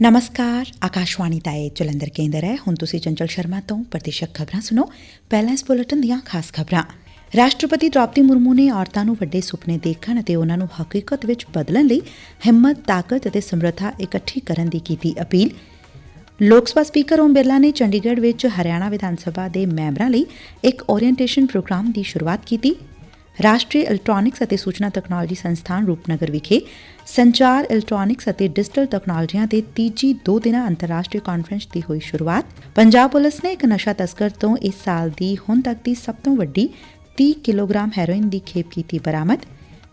ਨਮਸਕਾਰ ਆਕਾਸ਼ਵਾਣੀ ਦਾ ਇਹ ਜਲੰਧਰ ਕੇਂਦਰ ਹੈ ਹੁਣ ਤੁਸੀਂ ਚੰਚਲ ਸ਼ਰਮਾ ਤੋਂ ਪ੍ਰਤੀਸ਼ਤ ਖਬਰਾਂ ਸੁਣੋ ਪਹਿਲਾਂ ਇਸ ਬੁਲੇਟਿਨ ਦੀਆਂ ਖਾਸ ਖਬਰਾਂ ਰਾਸ਼ਟਰਪਤੀ ਦ੍ਰੌਪਦੀ ਮੁਰਮੂ ਨੇ ਔਰਤਾਂ ਨੂੰ ਵੱਡੇ ਸੁਪਨੇ ਦੇਖਣ ਅਤੇ ਉਹਨਾਂ ਨੂੰ ਹਕੀਕਤ ਵਿੱਚ ਬਦਲਣ ਲਈ ਹਿੰਮਤ ਤਾਕਤ ਅਤੇ ਸਮਰੱਥਾ ਇਕੱਠੀ ਕਰਨ ਦੀ ਕੀਤੀ ਅਪੀਲ ਲੋਕ ਸਭਾ ਸਪੀਕਰ ਓਮ ਬਿਰਲਾ ਨੇ ਚੰਡੀਗੜ੍ਹ ਵਿੱਚ ਹਰਿਆਣਾ ਵਿਧਾਨ ਸਭਾ ਦੇ ਮੈਂਬਰਾਂ ਲਈ ਇੱਕ ਓਰੀਐਂਟੇਸ਼ਨ ਪ੍ਰੋਗਰਾਮ ਦੀ ਸ਼ੁਰੂਆਤ ਕੀਤੀ ਰਾਸ਼ਟਰੀ ਇਲੈਕਟ੍ਰੋਨਿਕਸ ਅਤੇ ਸੂਚਨਾ ਤਕਨਾਲੋਜੀ ਸੰਸਥਾਨ ਰੂਪਨਗਰ ਵਿਖੇ ਸੰਚਾਰ ਇਲੈਕਟ੍ਰੋਨਿਕਸ ਅਤੇ ਡਿਜੀਟਲ ਤਕਨਾਲੋਜੀਆਂ ਦੇ ਤੀਜੀ ਦੋ ਦਿਨਾਂ ਅੰਤਰਰਾਸ਼ਟਰੀ ਕਾਨਫਰੰਸ ਦੀ ਹੋਈ ਸ਼ੁਰੂਆਤ। ਪੰਜਾਬ ਪੁਲਿਸ ਨੇ ਇੱਕ ਨਸ਼ਾ ਤਸਕਰ ਤੋਂ ਇਸ ਸਾਲ ਦੀ ਹੁਣ ਤੱਕ ਦੀ ਸਭ ਤੋਂ ਵੱਡੀ 30 ਕਿਲੋਗ੍ਰਾਮ ਹੈਰੋਇਨ ਦੀ ਖੇਪ ਕੀਤੀ ਬਰਾਮਦ।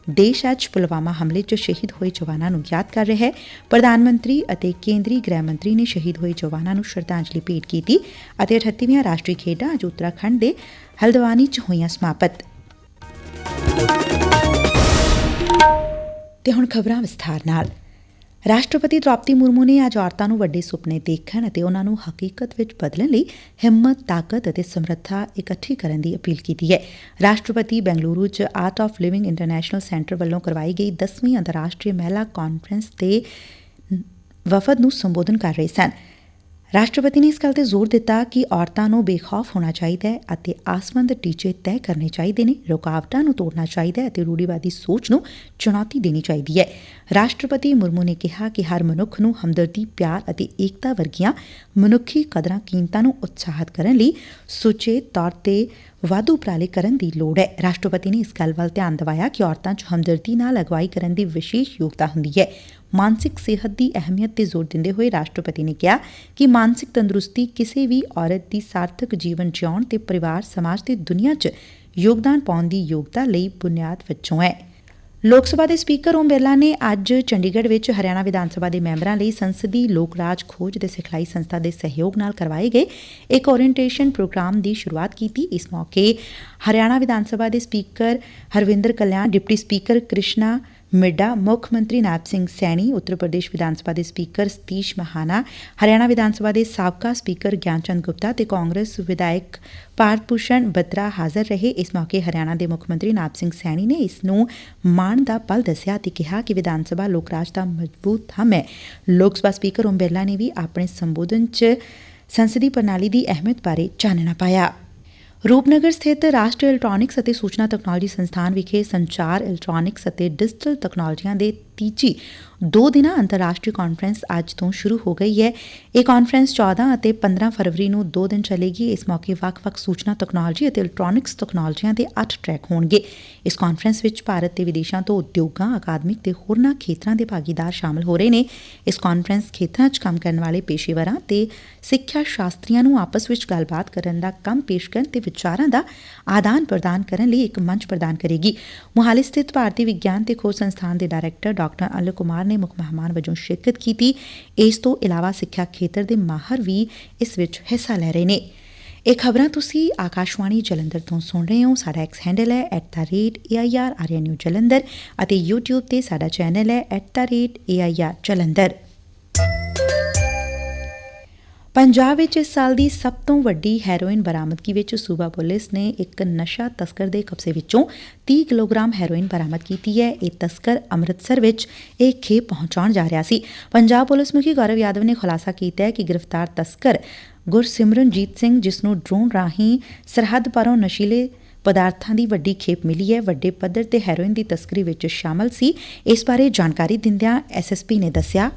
ਦੇਸ਼ ਅੱਜ ਪੁਲਵਾਮਾ ਹਮਲੇ 'ਚ ਸ਼ਹੀਦ ਹੋਏ ਜਵਾਨਾਂ ਨੂੰ ਯਾਦ ਕਰ ਰਿਹਾ ਹੈ। ਪ੍ਰਧਾਨ ਮੰਤਰੀ ਅਤੇ ਕੇਂਦਰੀ ਗ੍ਰਹਿ ਮੰਤਰੀ ਨੇ ਸ਼ਹੀਦ ਹੋਏ ਜਵਾਨਾਂ ਨੂੰ ਸ਼ਰਧਾਂਜਲੀ ਭੇਟ ਕੀਤੀ ਅਤੇ 38ਵੀਆਂ ਰਾਸ਼ਟਰੀ ਖੇਡਾਂ ਅੱਜ ਉੱਤਰਾਖੰਡ ਦੇ ਹਲਦਵਾਨੀ 'ਚ ਹੋਈਆਂ ਸਮਾਪਤ। ਤੇ ਹੁਣ ਖਬਰਾਂ ਵਿਸਥਾਰ ਨਾਲ ਰਾਸ਼ਟਰਪਤੀ ਦ੍ਰੌਪਦੀ ਮੁਰਮੂ ਨੇ ਅੱਜ ਔਰਤਾਂ ਨੂੰ ਵੱਡੇ ਸੁਪਨੇ ਦੇਖਣ ਅਤੇ ਉਹਨਾਂ ਨੂੰ ਹਕੀਕਤ ਵਿੱਚ ਬਦਲਣ ਲਈ ਹਿੰਮਤ, ਤਾਕਤ ਅਤੇ ਸਮਰੱਥਾ ਇਕੱਠੀ ਕਰਨ ਦੀ ਅਪੀਲ ਕੀਤੀ ਹੈ। ਰਾਸ਼ਟਰਪਤੀ ਬੈਂਗਲੁਰੂ 'ਚ art of living international centre ਵੱਲੋਂ ਕਰਵਾਈ ਗਈ 10ਵੀਂ ਅੰਤਰਰਾਸ਼ਟਰੀ ਮਹਿਲਾ ਕਾਨਫਰੰਸ ਦੇ ਵਫਦ ਨੂੰ ਸੰਬੋਧਨ ਕਰ ਰਹੇ ਸਨ। ਰਾਸ਼ਟਰਪਤੀ ਨੇ ਇਸ ਗੱਲ ਤੇ ਜ਼ੋਰ ਦਿੱਤਾ ਕਿ ਔਰਤਾਂ ਨੂੰ ਬੇਖੌਫ ਹੋਣਾ ਚਾਹੀਦਾ ਹੈ ਅਤੇ ਆਸਮੰਦ ਟੀਚੇ ਤੈਅ ਕਰਨੇ ਚਾਹੀਦੇ ਨੇ, ਰੁਕਾਵਟਾਂ ਨੂੰ ਤੋੜਨਾ ਚਾਹੀਦਾ ਹੈ ਅਤੇ ਰੂੜੀਵਾਦੀ ਸੋਚ ਨੂੰ ਚੁਣੌਤੀ ਦੇਣੀ ਚਾਹੀਦੀ ਹੈ। ਰਾਸ਼ਟਰਪਤੀ ਮੁਰਮੂ ਨੇ ਕਿਹਾ ਕਿ ਹਰ ਮਨੁੱਖ ਨੂੰ ਹਮਦਰਦੀ, ਪਿਆਰ ਅਤੇ ਏਕਤਾ ਵਰਗੀਆਂ ਮਨੁੱਖੀ ਕਦਰਾਂ ਕੀਮਤਾਂ ਨੂੰ ਉਤਸ਼ਾਹਿਤ ਕਰਨ ਲਈ ਸੁਚੇਤ ਤੌਰ ਤੇ ਵਾਧੂ ਉਪਰਾਲੇ ਕਰਨ ਦੀ ਲੋੜ ਹੈ। ਰਾਸ਼ਟਰਪਤੀ ਨੇ ਇਸ ਗੱਲ ਵੱਲ ਧਿਆਨ ਦਿਵਾਇਆ ਕਿ ਔਰਤਾਂ 'ਚ ਹਮਦਰਦੀ ਨਾਲ ਅਗਵਾਈ ਕਰਨ ਦੀ ਵਿਸ਼ੇਸ਼ ਯੋਗਤਾ ਹੁੰਦੀ ਹੈ। ਮਾਨਸਿਕ ਸਿਹਤ ਦੀ ਅਹਿਮੀਅਤ ਤੇ ਜ਼ੋਰ ਦਿੰਦੇ ਹੋਏ ਰਾਸ਼ਟਰਪਤੀ ਨੇ ਕਿਹਾ ਕਿ ਮਾਨਸਿਕ ਤੰਦਰੁਸਤੀ ਕਿਸੇ ਵੀ ਔਰਤ ਦੀ ਸਾਰਥਕ ਜੀਵਨ ਜਿਉਣ ਤੇ ਪਰਿਵਾਰ, ਸਮਾਜ ਤੇ ਦੁਨੀਆ 'ਚ ਯੋਗਦਾਨ ਪਾਉਣ ਦੀ ਯੋਗਤਾ ਲਈ ਬੁਨਿਆਦ ਵਜੋਂ ਹੈ। ਲੋਕ ਸਭਾ ਦੇ ਸਪੀਕਰ ਓਮ ਬਿਰਲਾ ਨੇ ਅੱਜ ਚੰਡੀਗੜ੍ਹ ਵਿੱਚ ਹਰਿਆਣਾ ਵਿਧਾਨ ਸਭਾ ਦੇ ਮੈਂਬਰਾਂ ਲਈ ਸੰਸਦੀ ਲੋਕ ਰਾਜ ਖੋਜ ਤੇ ਸਿਖਲਾਈ ਸੰਸਥਾ ਦੇ ਸਹਿਯੋਗ ਨਾਲ ਕਰਵਾਏ ਗਏ ਇੱਕ ਓਰੀਐਂਟੇਸ਼ਨ ਪ੍ਰੋਗਰਾਮ ਦੀ ਸ਼ੁਰੂਆਤ ਕੀਤੀ। ਇਸ ਮੌਕੇ ਹਰਿਆਣਾ ਵਿਧਾਨ ਸਭਾ ਦੇ speaker Harvinder Kalyan, deputy speaker Krishna Midha ਮੁੱਖ ਮੰਤਰੀ ਨਾਬ ਸਿੰਘ ਸੈਣੀ, ਉੱਤਰ ਪ੍ਰਦੇਸ਼ ਵਿਧਾਨ ਸਭਾ ਦੇ ਸਪੀਕਰ ਸਤੀਸ਼ ਮਹਾਨਾ, ਹਰਿਆਣਾ ਵਿਧਾਨ ਸਭਾ ਦੇ ਸਾਬਕਾ ਸਪੀਕਰ ਗਿਆਨ ਚੰਦ ਗੁਪਤਾ ਤੇ ਕਾਂਗਰਸ ਵਿਧਾਇਕ ਭਾਰਤ ਭੂਸ਼ਣ ਬੱਤਰਾ ਹਾਜ਼ਰ ਰਹੇ। ਇਸ ਮੌਕੇ ਹਰਿਆਣਾ ਦੇ ਮੁੱਖ ਮੰਤਰੀ ਨਾਬ ਸਿੰਘ ਸੈਣੀ ਨੇ ਇਸ ਨੂੰ ਮਾਣ ਦਾ ਪਲ ਦੱਸਿਆ ਤੇ ਕਿਹਾ ਕਿ ਵਿਧਾਨ ਸਭਾ ਲੋਕ ਰਾਜ ਦਾ ਮਜ਼ਬੂਤ ਥੰਮ ਹੈ। ਲੋਕ ਸਭਾ ਸਪੀਕਰ ਓਮ ਬਿਰਲਾ ਨੇ ਵੀ ਆਪਣੇ ਸੰਬੋਧਨ 'ਚ ਸੰਸਦੀ ਪ੍ਰਣਾਲੀ ਦੀ ਅਹਿਮੀਅਤ ਬਾਰੇ ਚਾਨਣਾ ਪਾਇਆ। ਰੂਪਨਗਰ ਸਥਿਤ ਰਾਸ਼ਟਰੀ ਇਲੈਕਟ੍ਰੋਨਿਕਸ ਅਤੇ ਸੂਚਨਾ ਤਕਨਾਲੋਜੀ ਸੰਸਥਾਨ ਵਿਖੇ ਸੰਚਾਰ ਇਲੈਕਟ੍ਰੋਨਿਕਸ ਅਤੇ ਡਿਜੀਟਲ ਤਕਨਾਲੋਜੀਆਂ ਦੇ ਤੀਜੀ ਦੋ ਦਿਨਾਂ ਅੰਤਰਰਾਸ਼ਟਰੀ ਕਾਨਫਰੰਸ ਅੱਜ ਤੋਂ ਸ਼ੁਰੂ ਹੋ ਗਈ ਹੈ। ਇਹ ਕਾਨਫਰੰਸ 14 ਅਤੇ 15 ਫਰਵਰੀ ਨੂੰ ਦੋ ਦਿਨ ਚੱਲੇਗੀ। ਇਸ ਮੌਕੇ ਵੱਖ-ਵੱਖ ਸੂਚਨਾ ਤਕਨਾਲੋਜੀ ਅਤੇ ਇਲੈਕਟ੍ਰੋਨਿਕਸ ਤਕਨਾਲੋਜੀਆਂ ਦੇ 8 ਟਰੈਕ ਹੋਣਗੇ। ਇਸ ਕਾਨਫਰੰਸ ਵਿੱਚ ਭਾਰਤ ਤੇ ਵਿਦੇਸ਼ਾਂ ਤੋਂ ਉਦਯੋਗਾਂ, ਅਕਾਦਮਿਕ ਤੇ ਹੋਰਨਾਂ ਖੇਤਰਾਂ ਦੇ ਭਾਗੀਦਾਰ ਸ਼ਾਮਲ ਹੋ ਰਹੇ ਨੇ। ਇਸ ਕਾਨਫਰੰਸ ਖੇਤਰਾਂ 'ਚ ਕੰਮ ਕਰਨ ਵਾਲੇ ਪੇਸ਼ੇਵਰਾਂ ਤੇ ਸਿੱਖਿਆ ਸ਼ਾਸਤਰੀਆਂ ਨੂੰ ਆਪਸ ਵਿੱਚ ਗੱਲਬਾਤ ਕਰਨ ਦਾ ਕੰਮ ਪੇਸ਼ ਕਰਨ ਤੇ ਵਿਚਾਰਾਂ ਦਾ ਆਦਾਨ ਪ੍ਰਦਾਨ ਕਰਨ ਲਈ ਇੱਕ ਮੰਚ ਪ੍ਰਦਾਨ ਕਰੇਗੀ। ਮੁਹਾਲੀ ਸਥਿਤ ਭਾਰਤੀ ਵਿਗਿਆਨ ਤੇ ਖੋਜ ਸੰਸਥਾਨ ਦੇ ਡਾਇਰੈਕਟਰ ਡਾ ਡਾਕਟਰ ਅਲ ਕੁਮਾਰ ਨੇ ਮੁੱਖ ਮਹਿਮਾਨ ਵਜੋਂ ਸ਼ਿਰਕਤ ਕੀਤੀ। ਇਸ ਤੋਂ ਇਲਾਵਾ ਸਿੱਖਿਆ ਖੇਤਰ ਦੇ ਮਾਹਰ ਵੀ ਇਸ ਵਿੱਚ ਹਿੱਸਾ ਲੈ ਰਹੇ ਨੇ। ਇਹ ਖਬਰਾਂ ਤੁਸੀਂ ਆਕਾਸ਼ਵਾਣੀ ਜਲੰਧਰ ਤੋਂ ਸੁਣ ਰਹੇ ਹੋ। ਸਾਡਾ ਐਕਸ ਹੈਂਡਲ ਹੈ @airarnu ਜਲੰਧਰ ਅਤੇ YouTube ਤੇ ਸਾਡਾ ਚੈਨਲ ਹੈ @air ਜਲੰਧਰ ਪੰਜਾਬ ਵਿੱਚ ਇਸ ਸਾਲ ਦੀ ਸਭ ਤੋਂ ਵੱਡੀ ਹੈਰੋਇਨ ਬਰਾਮਦਗੀ ਵਿੱਚ ਸੂਬਾ ਪੁਲਿਸ ਨੇ ਇੱਕ ਨਸ਼ਾ ਤਸਕਰ ਦੇ ਕਬਜ਼ੇ ਵਿੱਚੋਂ 30 ਕਿਲੋਗ੍ਰਾਮ ਹੈਰੋਇਨ ਬਰਾਮਦ ਕੀਤੀ ਹੈ। ਇਹ ਤਸਕਰ ਅੰਮ੍ਰਿਤਸਰ ਵਿੱਚ ਇਹ ਖੇਪ ਪਹੁੰਚਾਉਣ ਜਾ ਰਿਹਾ ਸੀ। ਪੰਜਾਬ ਪੁਲਿਸ ਮੁਖੀ ਗੌਰਵ ਯਾਦਵ ਨੇ ਖੁਲਾਸਾ ਕੀਤਾ ਹੈ ਕਿ ਗ੍ਰਿਫਤਾਰ ਤਸਕਰ ਗੁਰਸਿਮਰਨਜੀਤ ਸਿੰਘ, ਜਿਸ ਨੂੰ ਡਰੋਨ ਰਾਹੀਂ ਸਰਹੱਦ ਪਰੋਂ ਨਸ਼ੀਲੇ ਪਦਾਰਥਾਂ ਦੀ ਵੱਡੀ ਖੇਪ ਮਿਲੀ ਹੈ, ਵੱਡੇ ਪੱਧਰ ਤੇ ਹੈਰੋਇਨ ਦੀ ਤਸਕਰੀ ਵਿੱਚ ਸ਼ਾਮਲ ਸੀ। ਇਸ ਬਾਰੇ ਜਾਣਕਾਰੀ ਦਿੰਦਿਆਂ ਐਸਐਸਪੀ ਨੇ ਦੱਸਿਆ।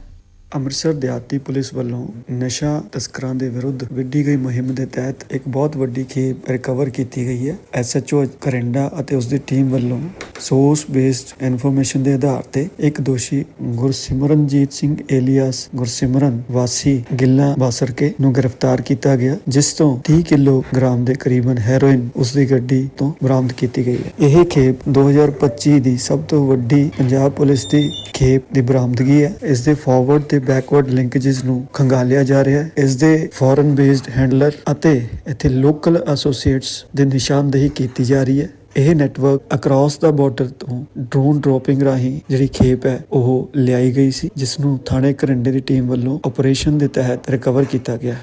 ਅੰਮ੍ਰਿਤਸਰ ਦਿਹਾਤੀ ਪੁਲਿਸ ਵੱਲੋਂ ਨਸ਼ਾ ਤਸਕਰਾਂ ਦੇ ਵਿਰੁੱਧ ਵਿੱਢੀ ਗਈ ਮੁਹਿੰਮ ਦੇ ਤਹਿਤ ਇੱਕ ਬਹੁਤ ਵੱਡੀ ਖੇਪ ਰਿਕਵਰ ਕੀਤੀ ਗਈ ਹੈ। ਐਸਐਚਓ ਕਰੰਡਾ ਅਤੇ ਉਸ ਦੀ ਟੀਮ ਵੱਲੋਂ ਸੋਰਸ ਬੇਸਡ ਇਨਫੋਰਮੇਸ਼ਨ ਦੇ ਆਧਾਰ ਤੇ ਇੱਕ ਦੋਸ਼ੀ ਗੁਰਸਿਮਰਨਜੀਤ ਸਿੰਘ ਏਲੀਅਸ ਗੁਰਸਿਮਰਨ ਵਾਸੀ ਗਿੱਲਾ ਬਾਸਰਕੇ ਨੂੰ ਗ੍ਰਿਫਤਾਰ ਕੀਤਾ ਗਿਆ, ਜਿਸ ਤੋਂ 30 ਕਿਲੋਗ੍ਰਾਮ ਦੇ ਕਰੀਬਨ ਹੈਰੋਇਨ ਉਸ ਦੀ ਗੱਡੀ ਤੋਂ ਬਰਾਮਦ ਕੀਤੀ ਗਈ ਹੈ। ਇਹ ਖੇਪ 2025 ਦੀ ਸਭ ਤੋਂ ਵੱਡੀ ਪੰਜਾਬ ਪੁਲਿਸ ਦੀ ਖੇਪ ਦੀ ਬਰਾਮਦਗੀ ਹੈ। ਇਸ ਦੇ ਫਾਰਵਰਡ ਤੇ ਬੈਕਵਰਡ ਲਿੰਕੇजेस ਨੂੰ ਖੰਗਾਲਿਆ ਜਾ ਰਿਹਾ ਹੈ। ਇਸ ਦੇ ਫੋਰਨ ਬੇਸਡ ਹੈਂਡਲਰ ਅਤੇ ਇੱਥੇ ਲੋਕਲ ਐਸੋਸੀਏਟਸ ਦੇ ਨਿਸ਼ਾਨਦੇਹੀ ਕੀਤੀ ਜਾ ਰਹੀ ਹੈ। ਇਹ ਨੈਟਵਰਕ ਅਕ੍ਰੋਸ ਦਾ ਬਾਰਡਰ ਤੋਂ ਡਰੋਨ ਡ੍ਰੌਪਿੰਗ ਰਾਹੀਂ ਜਿਹੜੀ ਖੇਪ ਹੈ, ਉਹ ਲਿਆਈ ਗਈ ਸੀ ਜਿਸ ਨੂੰ ਥਾਣੇ ਕਰੰਡੇ ਦੀ ਟੀਮ ਵੱਲੋਂ ਆਪਰੇਸ਼ਨ ਦੇ ਤਹਿਤ ਰਿਕਵਰ ਕੀਤਾ ਗਿਆ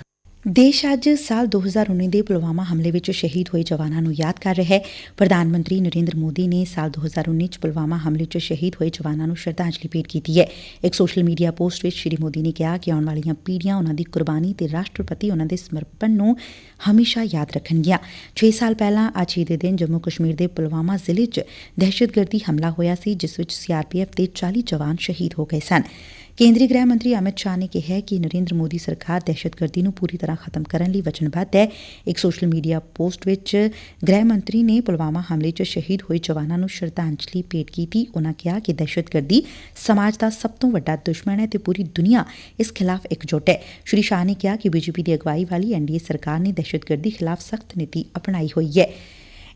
ਦੇਸ਼ ਅੱਜ ਸਾਲ 2019 ਦੇ ਪੁਲਵਾਮਾ ਹਮਲੇ ਵਿੱਚ ਸ਼ਹੀਦ ਹੋਏ ਜਵਾਨਾਂ ਨੂੰ ਯਾਦ ਕਰ ਰਿਹਾ ਹੈ। ਪ੍ਰਧਾਨ ਮੰਤਰੀ ਨਰਿੰਦਰ ਮੋਦੀ ਨੇ ਸਾਲ 2019 ਚ ਪੁਲਵਾਮਾ ਹਮਲੇ ਚ ਸ਼ਹੀਦ ਹੋਏ ਜਵਾਨਾਂ ਨੂੰ ਸ਼ਰਧਾਂਜਲੀ ਭੇਟ ਕੀਤੀ ਹੈ। ਇੱਕ ਸੋਸ਼ਲ ਮੀਡੀਆ ਪੋਸਟ ਵਿੱਚ ਸ਼੍ਰੀ ਮੋਦੀ ਨੇ ਕਿਹਾ ਕਿ ਆਉਣ ਵਾਲੀਆਂ ਪੀੜ੍ਹੀਆਂ, ਉਹਨਾਂ ਦੀ ਕੁਰਬਾਨੀ ਤੇ ਰਾਸ਼ਟਰਪਤੀ, ਉਹਨਾਂ ਦੇ ਸਮਰਪਣ ਨੂੰ ਹਮੇਸ਼ਾ ਯਾਦ ਰੱਖਣਗੀਆਂ। 6 ਸਾਲ ਪਹਿਲਾਂ ਅੱਜ ਹੀ ਦੇ ਦਿਨ ਜੰਮੂ ਕਸ਼ਮੀਰ ਦੇ ਪੁਲਵਾਮਾ ਜ਼ਿਲ੍ਹੇ 'ਚ ਦਹਿਸ਼ਤਗਰਦੀ ਹਮਲਾ ਹੋਇਆ ਸੀ, ਜਿਸ ਵਿੱਚ ਸੀਆਰਪੀਐਫ ਦੇ 40 ਜਵਾਨ ਸ਼ਹੀਦ ਹੋ ਗਏ ਸਨ। ਕੇਂਦਰੀ ਗ੍ਰਹਿ ਮੰਤਰੀ ਅਮਿਤ ਸ਼ਾਹ ਨੇ ਕਿਹੈ ਕਿ ਨਰੇਂਦਰ ਮੋਦੀ ਸਰਕਾਰ ਦਹਿਸ਼ਤਗਰਦੀ ਨੂੰ ਪੁਰੀ ਤਰ੍ਹਾਂ ਖਤਮ ਕਰਨ ਲਈ ਵਚਨਬੱਧ ਹੈ। ਇਕ ਸੋਸ਼ਲ ਮੀਡੀਆ ਪੋਸਟ ਵਿਚ ਗ੍ਰਹਿ ਮੰਤਰੀ ਨੇ ਪੁਲਵਾਮਾ ਹਮਲੇ 'ਚ ਸ਼ਹੀਦ ਹੋਏ ਜਵਾਨਾਂ ਨੂੰ ਸ਼ਰਧਾਂਜਲੀ ਭੇਟ ਕੀਤੀ। ਉਨ੍ਹਾਂ ਕਿਹਾ ਕਿ ਦਹਿਸ਼ਤਗਰਦੀ ਸਮਾਜ ਦਾ ਸਭ ਤੋਂ ਵੱਡਾ ਦੁਸ਼ਮਣ ਹੈ ਤੇ ਪੂਰੀ ਦੁਨੀਆ ਇਸ ਖਿਲਾਫ ਇਕਜੁੱਟ ਹੈ। ਸ਼੍ਰੀ ਸ਼ਾਹ ਨੇ ਕਿਹਾ ਕਿ ਬੀਜੇਪੀ ਦੀ ਅਗਵਾਈ ਵਾਲੀ ਐਨਡੀਏ ਸਰਕਾਰ ਨੇ ਦਹਿਸ਼ਤਗਰਦੀ ਖਿਲਾਫ ਸਖਤ ਨੀਤੀ ਅਪਣਾਈ ਹੋਈ ਹੈ।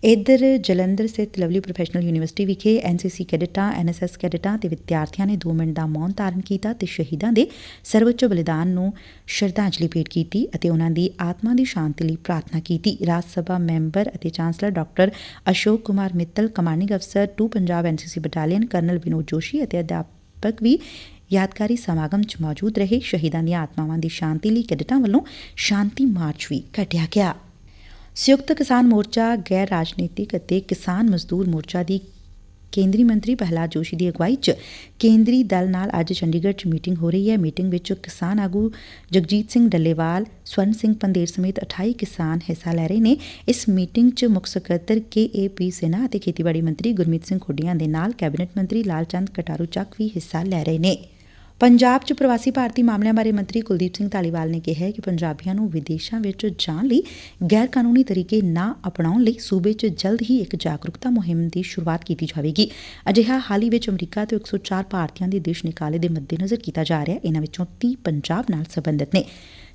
ਇਧਰ ਜਲੰਧਰ ਸਥਿਤ ਲਵਲੀ ਪ੍ਰੋਫੈਸ਼ਨਲ ਯੂਨੀਵਰਸਿਟੀ ਵਿਖੇ ਐਨਸੀਸੀ ਕੈਡਟਾਂ ਐਨਐਸਐਸ ਕੈਡਟਾਂ ਤੇ ਵਿਦਿਆਰਥੀਆਂ ਨੇ 2 ਮਿੰਟ ਦਾ ਮੌਨ ਧਾਰਨ ਕੀਤਾ ਤੇ ਸ਼ਹੀਦਾਂ ਦੇ ਸਰਵਉੱਚ ਬਲੀਦਾਨ ਨੂੰ ਸ਼ਰਧਾਂਜਲੀ ਭੇਟ ਕੀਤੀ ਅਤੇ ਉਹਨਾਂ ਦੀ ਆਤਮਾ ਦੀ ਸ਼ਾਂਤੀ ਲਈ ਪ੍ਰਾਰਥਨਾ ਕੀਤੀ। ਰਾਜ ਸਭਾ ਮੈਂਬਰ ਅਤੇ chancellor doctor Ashok Kumar Mittal, commanding ਅਫਸਰ 2 Punjab NCC battalion, colonel Vinod Joshi ਅਤੇ ਅਧਿਆਪਕ ਵੀ ਯਾਦਗਾਰੀ ਸਮਾਗਮ 'ਚ ਮੌਜੂਦ ਰਹੇ। ਸ਼ਹੀਦਾਂ ਦੀਆਂ ਆਤਮਾਵਾਂ ਦੀ ਸ਼ਾਂਤੀ ਲਈ ਕੈਡਟਾਂ ਵੱਲੋਂ ਸ਼ਾਂਤੀ ਮਾਰਚ ਵੀ ਕੱਢਿਆ ਗਿਆ। ਸੰਯੁਕਤ ਕਿਸਾਨ ਮੋਰਚਾ, ਗੈਰ ਰਾਜਨੀਤਿਕ ਅਤੇ ਕਿਸਾਨ ਮਜ਼ਦੂਰ ਮੋਰਚਾ ਦੀ ਕੇਂਦਰੀ ਮੰਤਰੀ ਪ੍ਰਹਲਾਦ ਜੋਸ਼ੀ ਦੀ ਅਗਵਾਈ 'ਚ ਕੇਂਦਰੀ ਦਲ ਨਾਲ ਅੱਜ ਚੰਡੀਗੜ੍ਹ 'ਚ ਮੀਟਿੰਗ ਹੋ ਰਹੀ ਹੈ। ਮੀਟਿੰਗ ਵਿੱਚ ਕਿਸਾਨ ਆਗੂ ਜਗਜੀਤ ਸਿੰਘ ਡੱਲੇਵਾਲ, ਸਵਰਨ ਸਿੰਘ ਪੰਦੇਰ ਸਮੇਤ 28 ਕਿਸਾਨ ਹਿੱਸਾ ਲੈ ਰਹੇ ਨੇ। ਇਸ ਮੀਟਿੰਗ 'ਚ ਮੁੱਖ ਸਕੱਤਰ ਕੇ ਏ ਪੀ ਸਿਨਾ ਅਤੇ ਖੇਤੀਬਾੜੀ ਮੰਤਰੀ ਗੁਰਮੀਤ ਸਿੰਘ ਖੁੱਡੀਆਂ ਦੇ ਨਾਲ ਕੈਬਨਿਟ ਮੰਤਰੀ ਲਾਲਚੰਦ ਕਟਾਰੂ ਚੱਕ ਵੀ ਹਿੱਸਾ ਲੈ ਰਹੇ ਨੇ। ਪੰਜਾਬ 'ਚ ਪ੍ਰਵਾਸੀ ਭਾਰਤੀ ਮਾਮਲਿਆਂ ਬਾਰੇ ਮੰਤਰੀ ਕੁਲਦੀਪ ਸਿੰਘ ਧਾਲੀਵਾਲ ਨੇ ਕਿਹਾ ਕਿ ਪੰਜਾਬੀਆਂ ਨੂੰ ਵਿਦੇਸ਼ਾਂ ਵਿੱਚ ਜਾਣ ਲਈ ਗੈਰ ਕਾਨੂੰਨੀ ਤਰੀਕੇ ਨਾ ਅਪਣਾਉਣ ਲਈ ਸੂਬੇ 'ਚ ਜਲਦ ਹੀ ਇੱਕ ਜਾਗਰੂਕਤਾ ਮੁਹਿੰਮ ਦੀ ਸ਼ੁਰੂਆਤ ਕੀਤੀ ਜਾਵੇਗੀ। ਅਜਿਹਾ ਹਾਲ ਹੀ ਵਿੱਚ ਅਮਰੀਕਾ ਤੋਂ 104 ਭਾਰਤੀਆਂ ਦੇ ਦੇਸ਼ ਨਿਕਾਲੇ ਦੇ ਮੱਦੇਨਜ਼ਰ ਕੀਤਾ ਜਾ ਰਿਹਾ ਹੈ। ਇਹਨਾਂ ਵਿੱਚੋਂ 30 ਪੰਜਾਬ ਨਾਲ ਸਬੰਧਤ ਨੇ।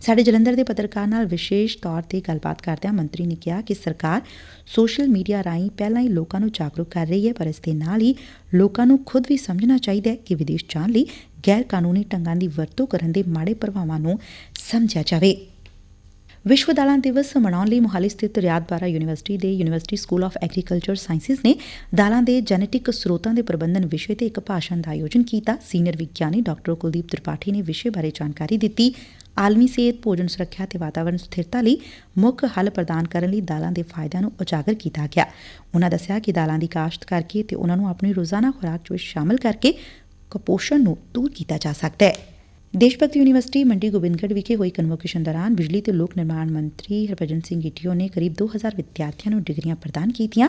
ਸਾਡੇ ਜਲੰਧਰ ਦੇ ਪੱਤਰਕਾਰ ਨਾਲ ਵਿਸ਼ੇਸ਼ ਤੌਰ ਤੇ ਗੱਲਬਾਤ ਕਰਦਿਆਂ ਮੰਤਰੀ ਨੇ ਕਿਹਾ ਕਿ ਸਰਕਾਰ ਸੋਸ਼ਲ ਮੀਡੀਆ ਰਾਹੀਂ ਪਹਿਲਾਂ ਹੀ ਲੋਕਾਂ ਨੂੰ ਜਾਗਰੂਕ ਕਰ ਰਹੀ ਹੈ, ਪਰ ਇਸ ਦੇ ਨਾਲ ਹੀ ਲੋਕਾਂ ਨੂੰ ਖੁਦ ਵੀ ਸਮਝਣਾ ਚਾਹੀਦਾ ਹੈ ਕਿ ਵਿਦੇਸ਼ ਜਾਣ ਲਈ ਗੈਰ ਕਾਨੂੰਨੀ ਢੰਗਾਂ ਦੀ ਵਰਤੋਂ ਕਰਨ ਦੇ ਮਾੜੇ ਪ੍ਰਭਾਵਾਂ ਨੂੰ ਸਮਝਿਆ ਜਾਵੇ। ਵਿਸ਼ਵ ਦਾਲਾਂ ਦਿਵਸ ਮਨਾਉਣ ਲਈ ਮੁਹਾਲੀ ਸਥਿਤ ਰਿਆਤ ਬਾਰਾ ਯੂਨੀਵਰਸਿਟੀ ਦੇ university school of agriculture sciences ਨੇ ਦਾਲਾਂ ਦੇ ਜੈਨੇਟਿਕ ਸਰੋਤਾਂ ਦੇ ਪ੍ਰਬੰਧਨ ਵਿਸ਼ੇ ਤੇ ਇੱਕ ਭਾਸ਼ਣ ਦਾ ਆਯੋਜਨ ਕੀਤਾ। ਸੀਨੀਅਰ ਵਿਗਿਆਨੀ ਡਾਕਟਰ ਕੁਲਦੀਪ ਤ੍ਰਿਪਾਠੀ ਨੇ ਵਿਸ਼ੇ ਬਾਰੇ ਜਾਣਕਾਰੀ ਦਿੱਤੀ। ਆਲਮੀ ਸਿਹਤ, ਭੋਜਨ ਸੁਰੱਖਿਆ ਤੇ ਵਾਤਾਵਰਣ ਸਥਿਰਤਾ ਲਈ ਮੁੱਖ ਹੱਲ ਪ੍ਰਦਾਨ ਕਰਨ ਲਈ ਦਾਲਾਂ ਦੇ ਫਾਇਦਿਆਂ ਨੂੰ ਉਜਾਗਰ ਕੀਤਾ ਗਿਆ। ਉਹਨਾਂ ਦੱਸਿਆ ਕਿ ਦਾਲਾਂ ਦੀ ਕਾਸ਼ਤ ਕਰਕੇ ਤੇ ਉਹਨਾਂ ਨੂੰ ਆਪਣੀ ਰੋਜ਼ਾਨਾ ਖੁਰਾਕ ਵਿੱਚ ਸ਼ਾਮਲ ਕਰਕੇ ਕੁਪੋਸ਼ਣ ਨੂੰ ਦੂਰ ਕੀਤਾ ਜਾ ਸਕਦਾ ਹੈ। ਦੇਸ਼ ਭਗਤ ਯੂਨੀਵਰਸਿਟੀ ਮੰਡੀ ਗੋਬਿੰਦਗੜ੍ਹ ਵਿਖੇ ਹੋਈ ਕਨਵੋਕੇਸ਼ਨ ਦੌਰਾਨ ਬਿਜਲੀ ਤੇ ਲੋਕ ਨਿਰਮਾਣ ਮੰਤਰੀ ਹਰਭਜਨ ਸਿੰਘ ਗਿੱਟੀਓ ਨੇ ਕਰੀਬ 2000 ਵਿਦਿਆਰਥੀਆਂ ਨੂੰ ਡਿਗਰੀਆਂ ਪ੍ਰਦਾਨ ਕੀਤੀਆਂ।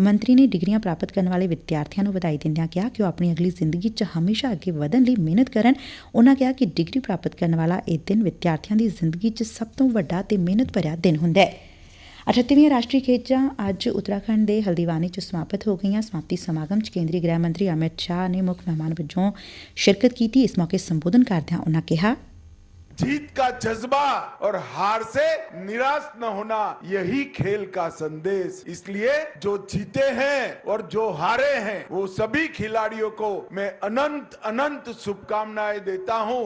ਮੰਤਰੀ ਨੇ ਡਿਗਰੀਆਂ ਪ੍ਰਾਪਤ ਕਰਨ ਵਾਲੇ ਵਿਦਿਆਰਥੀਆਂ ਨੂੰ ਵਧਾਈ ਦਿੰਦਿਆਂ ਕਿਹਾ ਕਿ ਉਹ ਆਪਣੀ ਅਗਲੀ ਜ਼ਿੰਦਗੀ 'ਚ ਹਮੇਸ਼ਾ ਅੱਗੇ ਵਧਣ ਲਈ ਮਿਹਨਤ ਕਰਨ। ਉਹਨਾਂ ਕਿਹਾ ਕਿ ਡਿਗਰੀ ਪ੍ਰਾਪਤ ਕਰਨ ਵਾਲਾ ਇਹ ਦਿਨ ਵਿਦਿਆਰਥੀਆਂ ਦੀ ਜ਼ਿੰਦਗੀ 'ਚ ਸਭ ਤੋਂ ਵੱਡਾ ਤੇ ਮਿਹਨਤ ਭਰਿਆ ਦਿਨ ਹੁੰਦਾ ਹੈ। 38ਵੀਂ ਰਾਸ਼ਟਰੀ ਖੇਡਾਂ ਅੱਜ ਉੱਤਰਾਖੰਡ ਦੇ ਹਲਦੀਵਾਨੀ 'ਚ ਸਮਾਪਤ ਹੋ ਗਈਆਂ ਸਮਾਪਤੀ ਸਮਾਗਮ 'ਚ ਕੇਂਦਰੀ ਗ੍ਰਹਿ ਮੰਤਰੀ ਅਮਿਤ ਸ਼ਾਹ ਨੇ ਮੁੱਖ ਮਹਿਮਾਨ ਵਜੋਂ ਸ਼ਿਰਕਤ ਕੀਤੀ ਇਸ ਮੌਕੇ ਸੰਬੋਧਨ ਕਰਦਿਆਂ ਉਹਨਾਂ ਕਿਹਾ जीत का जज्बा और हार से निराश न होना यही खेल का संदेश इसलिए जो जीते हैं और जो हारे हैं वो सभी खिलाड़ियों को मैं अनंत अनंत शुभकामनाएं देता हूं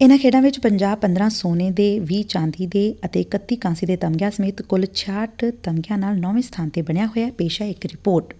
ਇਨ੍ਹਾਂ ਖੇਡਾਂ ਵਿੱਚ ਪੰਜਾਬ 15 ਸੋਨੇ ਦੇ 20 ਚਾਂਦੀ ਦੇ ਅਤੇ 31 ਕਾਂਸੀ ਦੇ ਤਮਗਿਆਂ ਸਮੇਤ ਕੁੱਲ 66 ਤਮਗਿਆਂ ਨਾਲ 9ਵੇਂ ਸਥਾਨ ਤੇ ਬਣਿਆ ਹੋਇਆ ਪੇਸ਼ ਹੈ ਇੱਕ ਰਿਪੋਰਟ।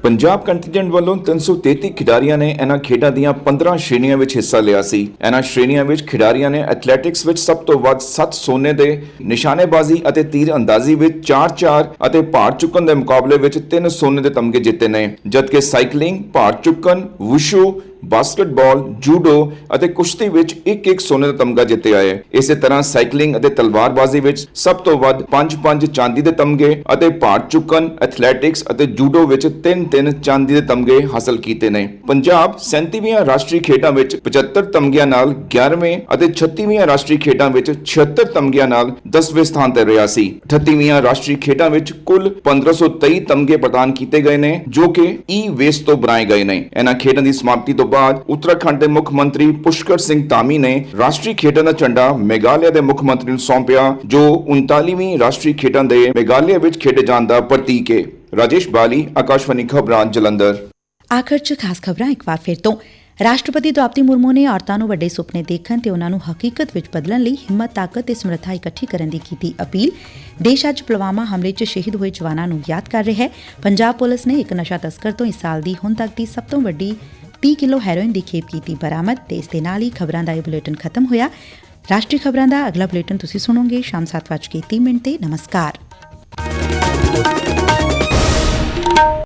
ਪੰਜਾਬ ਕੰਟੀਨੈਂਟ ਵੱਲੋਂ 333 ਖਿਡਾਰੀਆਂ ਨੇ ਇਹਨਾਂ ਖੇਡਾਂ ਦੀਆਂ 15 ਸ਼੍ਰੇਣੀਆਂ ਵਿੱਚ ਹਿੱਸਾ ਲਿਆ ਸੀ। ਇਹਨਾਂ ਸ਼੍ਰੇਣੀਆਂ ਵਿੱਚ ਖਿਡਾਰੀਆਂ ਨੇ ਐਥਲੈਟਿਕਸ ਵਿੱਚ ਸਭ ਤੋਂ ਵੱਧ 7 ਸੋਨੇ ਦੇ, ਨਿਸ਼ਾਨੇਬਾਜ਼ੀ ਅਤੇ ਤੀਰ ਅੰਦਾਜ਼ੀ ਵਿੱਚ 4-4 ਅਤੇ ਭਾਰ ਚੁੱਕਣ ਦੇ ਮੁਕਾਬਲੇ ਵਿੱਚ 3 ਸੋਨੇ ਦੇ ਤਮਗੇ ਜਿੱਤੇ ਨੇ। ਜਦਕਿ ਸਾਈਕਲਿੰਗ ਭਾਰ ਚੁੱਕਣ, ਵੁਸ਼ੂ ਬਾਸਕਟਬਾਲ, ਜੂਡੋ ਅਤੇ ਕੁਸ਼ਤੀ ਵਿੱਚ ਇੱਕ ਇੱਕ ਸੋਨੇ ਦਾ ਤਮਗਾ ਜਿੱਤਿਆ ਹੈ ਇਸੇ ਤਰ੍ਹਾਂ ਸਾਈਕਲਿੰਗ ਅਤੇ ਤਲਵਾਰਬਾਜ਼ੀ ਵਿੱਚ ਸਭ ਤੋਂ ਵੱਧ 5-5 ਚਾਂਦੀ ਦੇ ਤਮਗੇ ਅਤੇ ਭਾਰ ਚੁੱਕਣ, ਐਥਲੈਟਿਕਸ ਅਤੇ ਜੂਡੋ ਵਿੱਚ 3-3 ਚਾਂਦੀ ਦੇ ਤਮਗੇ ਹਾਸਲ ਕੀਤੇ ਨੇ। ਪੰਜਾਬ 37ਵੀਆਂ ਰਾਸ਼ਟਰੀ ਖੇਡਾਂ ਵਿੱਚ 75 ਤਮਗਿਆਂ ਨਾਲ 11ਵੇਂ ਅਤੇ 36ਵੀਆਂ ਰਾਸ਼ਟਰੀ ਖੇਡਾਂ ਵਿੱਚ 76 ਤਮਗਿਆਂ ਨਾਲ 10ਵੇਂ ਸਥਾਨ ਤੇ ਰਿਹਾ ਸੀ। 38ਵੀਆਂ ਰਾਸ਼ਟਰੀ ਖੇਡਾਂ ਵਿੱਚ ਕੁੱਲ 1523 ਤਮਗੇ ਪ੍ਰਦਾਨ ਕੀਤੇ ਗਏ ਨੇ, ਜੋ ਕਿ ਈ ਵੇਸਟ ਤੋਂ ਬਣਾਏ ਗਏ ਨੇ। ਇਹਨਾਂ ਖੇਡਾਂ ਦੀ ਸਮਾਪਤੀ ਤੋਂ ਬਾਅਦ ਉੱਤਰਾਖੰਡ ਦੇ ਮੁੱਖ ਮੰਤਰੀ ਪੁਸ਼ਕਰ ਸਿੰਘ ਧਾਮੀ ਨੇ ਰਾਸ਼ਟਰੀ ਖੇਡਾਂ ਦਾ ਝੰਡਾ ਮੇਘਾਲਿਆ ਦੇ ਮੁੱਖ ਮੰਤਰੀ ਨੂੰ ਸੌਂਪਿਆ, ਜੋ 39ਵੀਂ ਰਾਸ਼ਟਰੀ ਖੇਡਾਂ ਦੇ ਮੇਘਾਲਿਆ ਵਿੱਚ ਖੇਡੇ ਜਾਣ ਦਾ ਪ੍ਰਤੀਕ ਹੈ ਰਾਜੇਸ਼ ਬਾਲੀ, ਆਕਾਸ਼ਵਾਣੀ ਖਬਰਾਂ, ਜਲੰਧਰ। ਆਖਰ 'ਚ ਖਾਸ ਖਬਰਾਂ, ਇੱਕ ਵਾਰ ਫਿਰ ਤੋਂ। ਰਾਸ਼ਟਰਪਤੀ ਦ੍ਰੌਪਦੀ ਮੁਰਮੂ ਨੇ ਔਰਤਾਂ ਨੂੰ ਵੱਡੇ ਸੁਪਨੇ ਦੇਖਣ ਤੇ ਉਹਨਾਂ ਨੂੰ ਹਕੀਕਤ ਵਿੱਚ ਬਦਲਣ ਲਈ ਹਿੰਮਤ, ਤਾਕਤ ਤੇ ਸਮਰੱਥਾ ਇਕੱਠੀ ਕਰਨ ਦੀ ਕੀਤੀ ਅਪੀਲ। ਦੇਸ਼ ਅੱਜ ਪੁਲਵਾਮਾ ਹਮਲੇ 'ਚ ਸ਼ਹੀਦ ਹੋਏ ਜਵਾਨਾਂ ਨੂੰ ਯਾਦ ਕਰ ਰਿਹਾ ਹੈ। ਪੰਜਾਬ ਪੁਲਿਸ ਨੇ ਇੱਕ ਨਸ਼ਾ ਤਸਕਰ ਤੋਂ ਇਸ ਸਾਲ ਦੀ ਹੁਣ ਤੱਕ ਦੀ ਸਭ ਤੋਂ ਵੱਡੀ 30 ਕਿਲੋ ਹੈਰੋਇਨ ਦੀ ਖੇਪ ਕੀਤੀ ਬਰਾਮਦ ਤੇ ਇਸ ਦੇ ਨਾਲ ਹੀ ਖਬਰਾਂ ਦਾ ਇਹ ਬੁਲੇਟਿਨ ਖਤਮ ਹੋਇਆ। ਰਾਸ਼ਟਰੀ ਖਬਰਾਂ ਦਾ ਅਗਲਾ ਬੁਲੇਟਿਨ ਤੁਸੀਂ ਸੁਣੋਗੇ ਸ਼ਾਮ 7:30 ਮਿੰਟ ਤੇ। ਨਮਸਕਾਰ।